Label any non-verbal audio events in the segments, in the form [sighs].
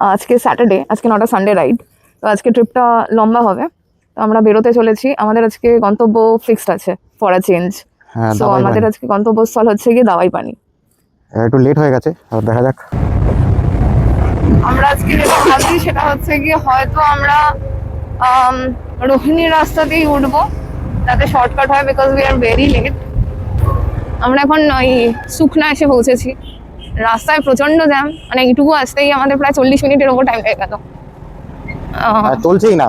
আজকে স্যাটারডে আজকে নটা সানডে রাইড তো আজকে ট্রিপটা লম্বা হবে। তো আমরা বেরোতে চলেছি। আমাদের আজকে গন্তব্য ফিক্সড আছে ফর আ চেঞ্জ হ্যাঁ তো আমাদের আজকে গন্তব্যস্থল হচ্ছে গিয়ে দাওয়াই পানি। একটু লেট হয়ে গেছে আর দেখা যাক। আমরা আজকে যেটা ভাবছি সেটা হচ্ছে গিয়ে হয়তো আমরা আম, রোহিণীর রাস্তাতেই উঠবো। যাতে শর্টকাট হয় because we are very late আমরা এখন ওই সুখনা এসে পৌঁছেছি। রাস্তায় প্রচণ্ড জ্যাম মানে এইটুকু আসতেই আমাদের প্রায় চল্লিশ মিনিটের ওপর টাইম লেগে গেল। চলছেই না।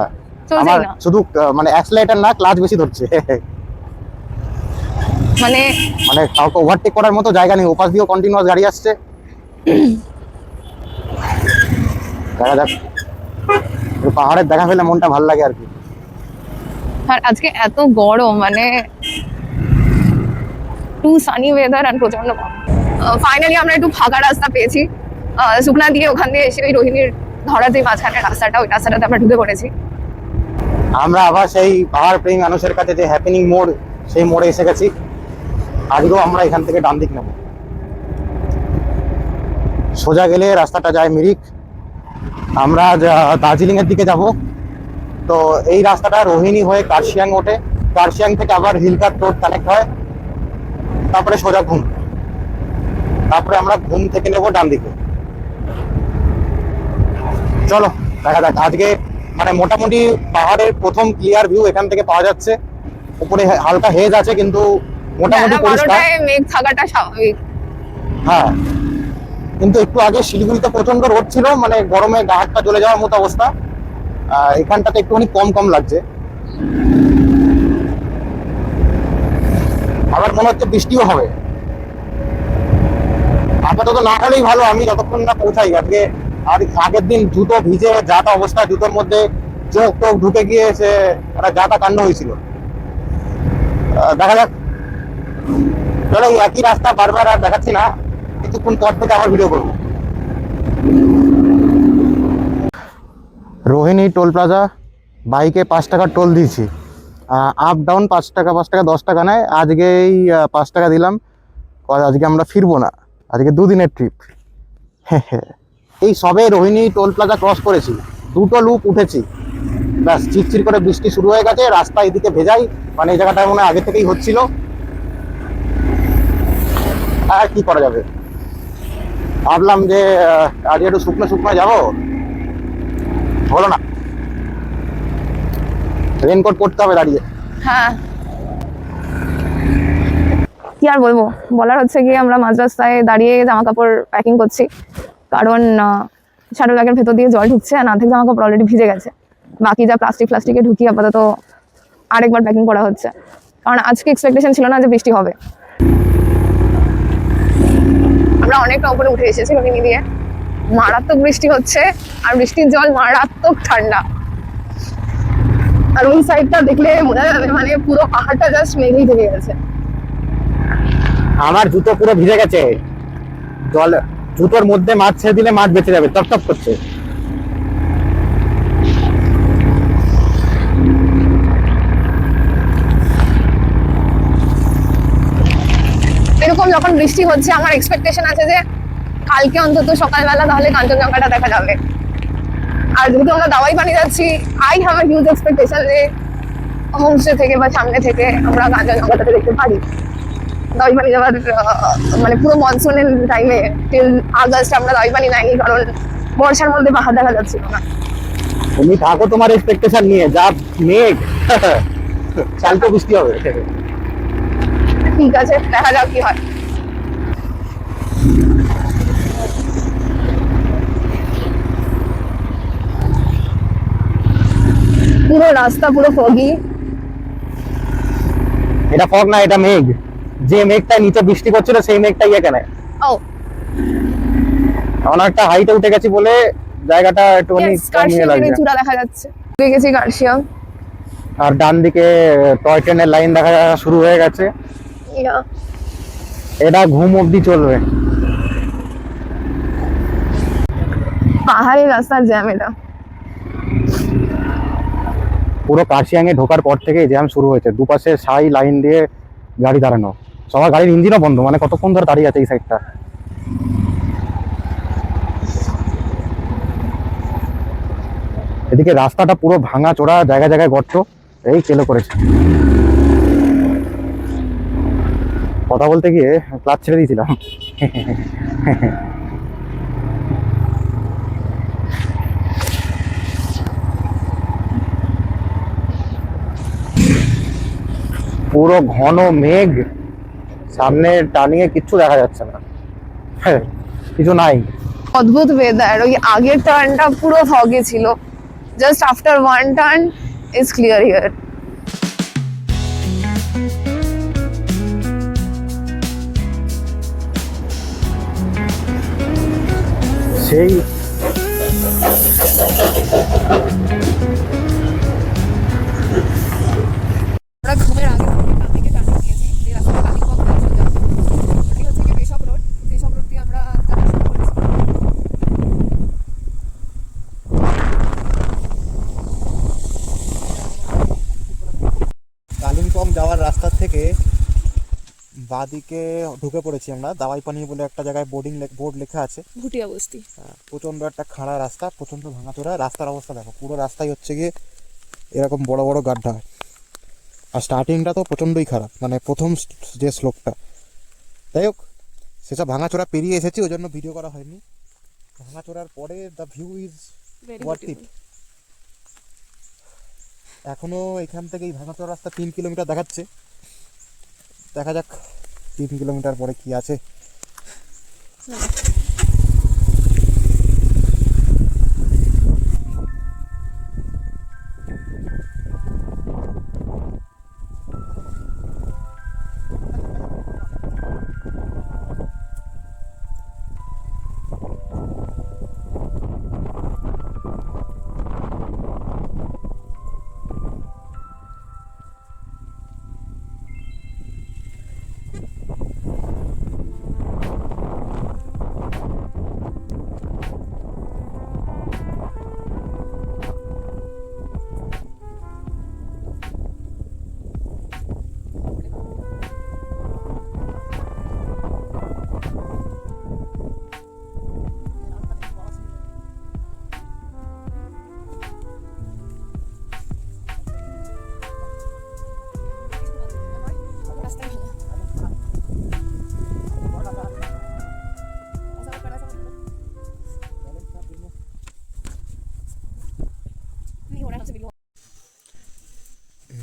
আমার শুধু মানে অ্যাক্সিলারেটর না ক্লাচ বেশি ধরছে। মানে মানে কাউকে ওভারটেক করার মতো জায়গা নেই। ওপাশ দিয়েও কন্টিনিউয়াস গাড়ি আসছে। দেখা যাক। পাহাড়ের দেখা পেলে মনটা ভালো লাগে আর কি। আর আজকে এত গরম মানে টু সানি ওয়েদার আর প্রচণ্ড গরম। ফাইনালি আমরা একটু ফাঁকা রাস্তা পেয়েছি। সুকনা দিয়ে ওখান দিয়ে এসে ওই রোহিণীর ধরা যে মাঝখানে রাস্তাটা, ওই রাস্তাটাতে আমরা ঢুকে পড়েছি। আমরা আবার সেই পাহাড় প্রেমী মানুষের কাছে যে হ্যাপেনিং মোড়, সেই মোড়ে এসে গেছি। আজকেও আমরা এখান থেকে ডান দিক নেব। সোজা গেলে রাস্তাটা যায় মিরিক। আমরা দার্জিলিং এর দিকে যাব। তো এই রাস্তাটা রোহিণী হয়ে কার্শিয়াং ওঠে। কার্শিয়াং থেকে আবার হিলকার রোড কানেক্ট হয়। তারপরে সোজা ঘুম। তারপরে আমরা ঘুম থেকে নেব ডান দিকে। চলো দেখা যাক। আজকে মানে মোটামুটি পাহাড়ের প্রথম ক্লিয়ার ভিউ এখান থেকে পাওয়া যাচ্ছে। উপরে হালকা হেজ আছে কিন্তু মোটামুটি পরিষ্কার। মেঘ থাকাটা স্বাভাবিক। হ্যাঁ। কিন্তু একটু আগে শিলিগুড়িতে প্রচণ্ড রোদ ছিল মানে গরমে গা হাত জ্বলে যাওয়ার মতো অবস্থা। আহ, এখানটাতে একটুখানি কম কম লাগছে। আবার মনে হচ্ছে বৃষ্টিও হবে। আপাতত না হলেই ভালো, আমি যতক্ষণ না পৌঁছাই, আজকে আর আগের দিন জুতো ভিজে যাতা অবস্থা জুতোর মধ্যে চোখ টোক ঢুকে গিয়ে সে একটা যাতা কাণ্ড হয়েছিল। দেখা যাক। চলো একই রাস্তা বারবার আর দেখাচ্ছি না, কিছুক্ষণ পর থেকে আবার ভিডিও করব। রোহিণী টোল প্লাজা, বাইকে পাঁচ টাকা টোল দিয়েছি। আপ ডাউন পাঁচ টাকা পাঁচ টাকা, দশ টাকা নেয়। আজকে এই পাঁচ টাকা দিলাম। আজকে আমরা ফিরবো না। আজকে দুদিনের ট্রিপ এই সবে রোহিণী টোল প্লাজা ক্রস করেছি দুটো লুপ উঠেছি। ব্যাস, চিরচির করে বৃষ্টি শুরু হয়ে গেছে, রাস্তা এদিকে ভেজাই মানে এই জায়গাটায় মনে হয় আগে থেকেই হচ্ছিল। আর কি করা যাবে? ভাবলাম যে আজ একটু শুকনো শুকনো যাব। হলো না। রেনকোট পরতে হবে দাঁড়িয়ে। হ্যাঁ। কি আর বলব? বলার হচ্ছে গিয়ে আমরা মাঝ রাস্তায় দাঁড়িয়ে জামা কাপড় প্যাকিং করছি। কারণ শাটল ব্যাগের ভেতর দিয়ে জল ঢুকছে আর অর্ধেক জামা কাপড় অলরেডি ভিজে গেছে। বাকি যা প্লাস্টিক প্লাস্টিকে ঢুকিয়ে আপাতত আরেকবার প্যাকিং করা হচ্ছে। কারণ আজকে এক্সপেকটেশন ছিল না যে বৃষ্টি হবে। আমরা অনেকটা উপরে উঠে এসেছি রোহিণী দিয়ে। মারাত্মক বৃষ্টি হচ্ছে আর বৃষ্টির জল মারাত্মক ঠান্ডা। আর ওই সাইডটা দেখলে মনে যাবে মানে পুরো পাহাড়টা জাস্ট মেঘেই থেকে গেছে। আমার জুতো পুরো ভিজে গেছে। জল, জুতোর মধ্যে মাছ ছেড়ে দিলে মাছ বেঁচে যাবে, টপ করছে। এরকম যখন বৃষ্টি হচ্ছে, আমার এক্সপেকটেশন আছে যে কালকে অন্তত সকালবেলা তাহলে কাঞ্চনজঙ্ঘাটা দেখা যাবে। আর যেহেতু আমরা দাওয়াই পানি যাচ্ছি আই হ্যাভ হিউজ এক্সপেকটেশন যে হোমস্টে থেকে বা সামনে থেকে আমরা কাঞ্চনজঙ্ঘাটাকে দেখতে পারি। দাওয়াই পানি যাওয়ার মানে পুরো মনসুনের টাইমে টিল আগস্ট আমরা দাওয়াই পানি কারণ বর্ষার মধ্যে পাহাড় দেখা যাচ্ছিল না। তুমি থাকো তোমার এক্সপেকটেশন নিয়ে যা মেঘ। কালকে বৃষ্টি হবে। ঠিক আছে দেখা যাক কি হয়। পুরো রাস্তা পুরো ফগি এটা ফগ না এটা মেঘ। যে মেঘটা নিচে বৃষ্টি করছিল সেই মেঘটাই এখানে ও। অনেকটা হাইটে উঠে গেছি বলে জায়গাটা একটুখানি কমিয়ে লাগছে। চূড়া দেখা যাচ্ছে। কার্শিয়াম আর ডান দিকে টয় ট্রেনের লাইন দেখা শুরু হয়ে গেছে। এটা ঘুম অবধি চলবে। পাহাড়ি রাস্তার জ্যাম এটা। পুরো কার্শিয়াং এ ঢোকার পর থেকে জ্যাম শুরু হয়েছে। দুপাশে সাই লাইন দিয়ে গাড়ি দাঁড়ানো। সবার গাড়ির ইঞ্জিনও বন্ধ মানে কতক্ষণ ধরে দাঁড়িয়ে আছে এই সাইডটা এদিকে রাস্তাটা পুরো ভাঙা চোরা, জায়গায় জায়গায় গর্ত, এই চেলো করেছে। কথা বলতে গিয়ে ক্লাচ ছেড়ে দিয়েছিলাম। পুরো ঘন মেঘ। সামনে টার্নিং এ কিচ্ছু দেখা যাচ্ছে না। হ্যাঁ কিছু নাই। অদ্ভুত ওয়েদার ওই আগের টার্নটা পুরো ফগে ছিল। Just after one turn is clear here সেই থেকে বাদিকে ঢুকে পড়েছি আমরা দাওয়াই পানি বলে একটা জায়গায় বোর্ডিং বোর্ড লেখা আছে। ভুটিয়া বস্তি। আহ, প্রচণ্ড একটা খাড়া রাস্তা প্রচণ্ড ভাঙাচোরা। রাস্তার অবস্থা দেখো পুরো রাস্তায় হচ্ছে গিয়ে এরকম বড় বড় গাড্ডা। আর স্টার্টিংটা তো প্রচণ্ডই খারাপ মানে প্রথম যে শ্লোকটা যাই হোক সেসব ভাঙাচোরা পেরিয়ে এসেছি ওই জন্য ভিডিও করা হয়নি। ভাঙাচোরার পরে দ্য ভিউ ইজ it. এখনও এখান থেকে এই ভাঙাচোরা রাস্তা তিন কিলোমিটার দেখাচ্ছে। দেখা যাক তিন কিলোমিটার পরে কি আছে।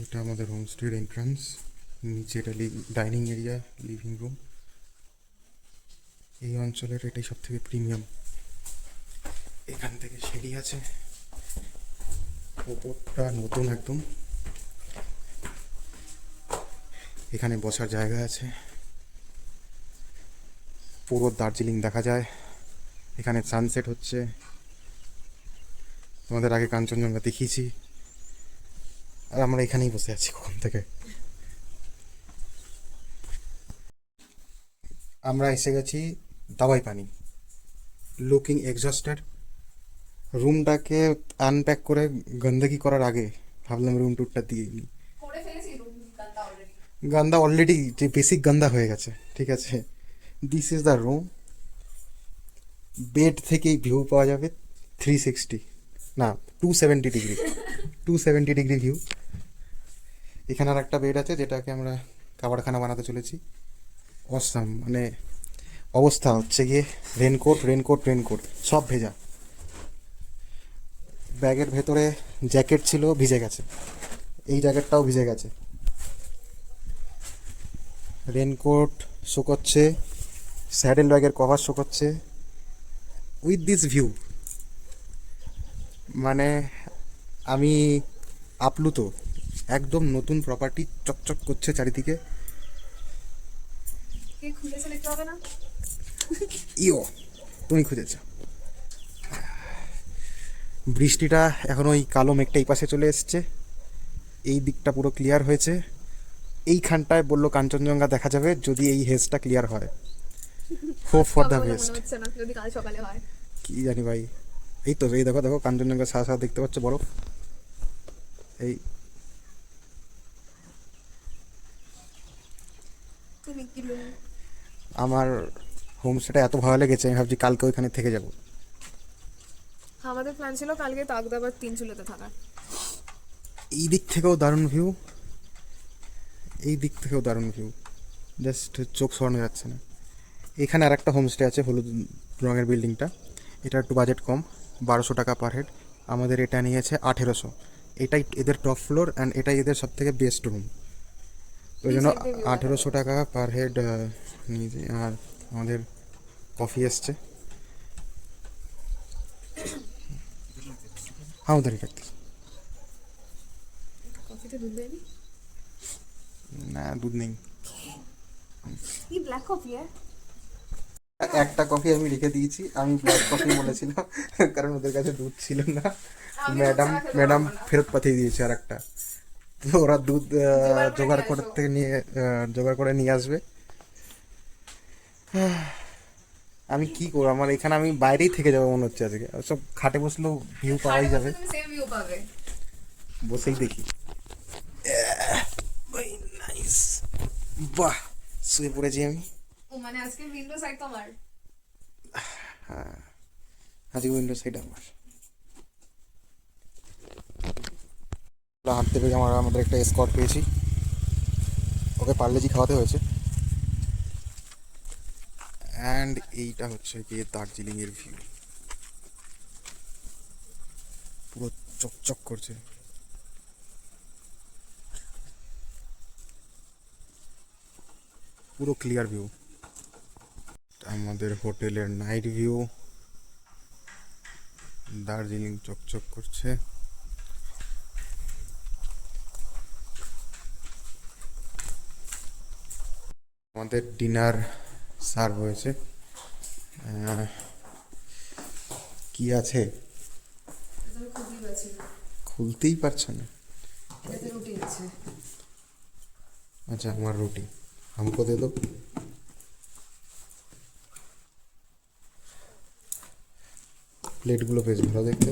এটা আমাদের হোমস্টের এন্ট্রান্স নিচে এটা ডাইনিং এরিয়া লিভিং রুম এই অঞ্চলের এটাই সব থেকে প্রিমিয়াম এখান থেকে সিঁড়ি আছে। ওপরটা নতুন একদম। এখানে বসার জায়গা আছে। পুরো দার্জিলিং দেখা যায়। এখানে সানসেট হচ্ছে। তোমাদের আগে কাঞ্চনজঙ্ঘা দেখিয়েছি। আর আমরা এখানেই বসে আছি কখন থেকে। আমরা এসে গেছি দাবাই পানি। লুকিং এক্সস্টেড রুমটাকে আনপ্যাক করে গন্দগি করার আগে ভাবলাম রুম টুরটা দিয়ে নিই। গান্দা অলরেডি যে বেসিক গান্দা হয়ে গেছে ঠিক আছে? This is the room bed থেকেই ভিউ পাওয়া যাবে। থ্রি সিক্সটি না two seventy degree two seventy degree view এখানে আর একটা বেড আছে যেটাকে আমরা কাবারখানা বানাতে চলেছি। অসাম মানে অবস্থা হচ্ছে গিয়ে রেনকোট রেনকোট রেনকোট সব ভেজা। ব্যাগের ভেতরে জ্যাকেট ছিল, ভিজে গেছে। এই জ্যাকেটটাও ভিজে গেছে। রেনকোট শুকোচ্ছে স্যাডেল ব্যাগের কভার শুকোচ্ছে। উইথ দিস ভিউ মানে আমি আপ্লুত। একদম নতুন প্রপার্টি চকচক করছে চারিদিকে। ইও তুমি খুঁজেছ। বৃষ্টিটা এখন ওই কালো মেঘটা এই পাশে চলে এসছে। এই দিকটা পুরো ক্লিয়ার হয়েছে। এইখানটায় বলল কাঞ্চনজঙ্ঘা দেখা যাবে যদি এই হেজটা ক্লিয়ার হয়। হোপ ফর দ্য বেস্ট কি জানি ভাই এই তো এই দেখো দেখো কাঞ্চনজঙ্ঘা সাহা সাহা দেখতে পাচ্ছ বরফ। এই তুমি কি আমার হোমস্টেটা এত ভালো লেগেছে আমি ভাবছি কালকে ওইখানে থেকে যাব। আমাদের প্ল্যান ছিল কালকে তাকদাবার তিন চুলেতে থাকার। এই দিক থেকেও দারুণ ভিউ এই দিক থেকেও দারুণ ভিউ জাস্ট চোখ সরানো যাচ্ছে না। এখানে আর একটা হোমস্টে আছে হলুদ রঙের বিল্ডিংটা এটা একটু বাজেট কম বারোশো টাকা পার হেড আমাদের এটা নিয়েছে আঠেরোশো। এটাই এদের টপ ফ্লোর অ্যান্ড এটাই এদের সব থেকে বেস্ট রুম ওই জন্য আঠেরোশো টাকা পার হেড নিয়েছি আর আমাদের কফি এসছে। হ্যাঁ উধারি রাখতে কফিতে দুধ দেয়নি? না দুধ নেই। হ্যাঁ একটা কফি আমি রেখে দিয়েছি। আমি ব্ল্যাক কফি [laughs] বলেছিলাম কারণ ওদের কাছে দুধ ছিল না। ম্যাডাম ম্যাডাম ফেরত পাঠিয়ে দিয়েছে আর একটা [laughs] ওরা দুধ জোগাড় করে নিয়ে থেকে নিয়ে জোগাড় করে নিয়ে আসবে। [sighs] আমি কি করব? আমার এখানে আমি বাইরেই থেকে যাব মনে হচ্ছে আজকে। সব খাটে বসলেও ভিউ পাওয়াই যাবে। বসেই দেখি। নাইস বাহ শুয়ে পড়েছি আমি। মানে আজকে উইন্ডো সাইড তোমার? [sighs] হ্যাঁ আজকে উইন্ডো সাইড আমার। হাঁটতে পেরে আমরা আমাদের একটা স্কট পেয়েছি। ওকে পার্লেজি খাওয়াতে হয়েছে? অ্যান্ড এইটা হচ্ছে গিয়ে দার্জিলিং এর ভিউ পুরো চকচক করছে। পুরো ক্লিয়ার ভিউ আমাদের হোটেলের নাইট ভিউ দার্জিলিং চকচক করছে। আমাদের ডিনার সার্ভ হয়েছে। কি আছে? খুলতেই পারছ না। আচ্ছা আমার রুটি। হামকো দে দো প্লেটগুলো বেশ ভালো দেখতে।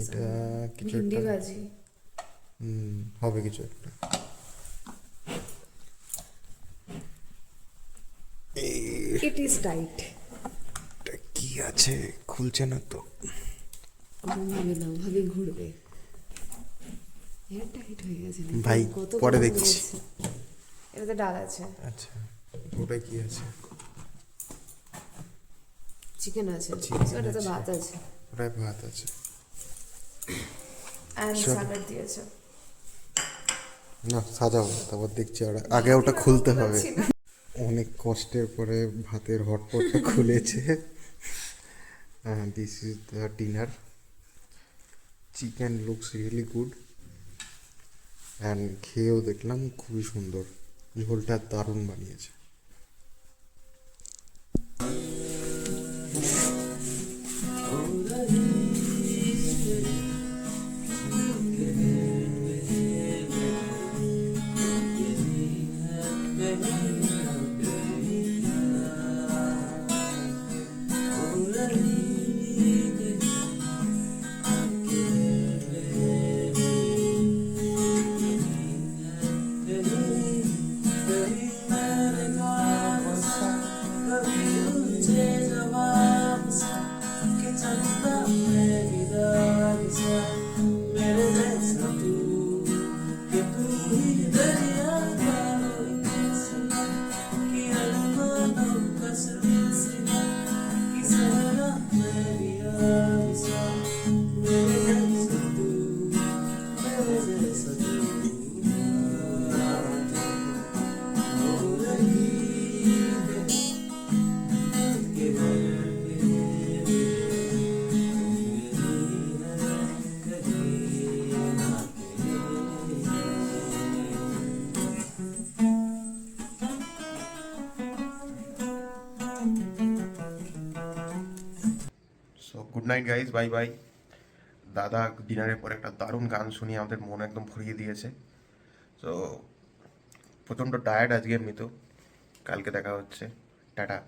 এটা কিছু একটা। হবে কিছু একটা। ইট ইজ টাইট কি আছে? খুলছে না তো। না ঘুরবে। এর টাইট হয়ে গেছে ভাই, পরে দেখছি। এটাতে ডাল আছে। আচ্ছা ওটা কি আছে? চিকেন আছে। ওটাতে ভাত আছে। ওটাই ভাত আছে। দিয়েছে। না সাজাও। তারপর দেখছি আগে ওটা খুলতে হবে। অনেক কষ্টের পরে ভাতের হটপটটা [laughs] খুলেছে। This is the dinner chicken looks really good and খেয়েও দেখলাম খুবই সুন্দর। ঝোলটা দারুণ বানিয়েছে। নাইট গাইজ বাই বাই দাদা ডিনারের পর একটা দারুণ গান শুনিয়ে আমাদের মন একদম ভরিয়ে দিয়েছে। তো প্রচণ্ড টায়ার্ড আজকে এমনি তো কালকে দেখা হচ্ছে। টাটা।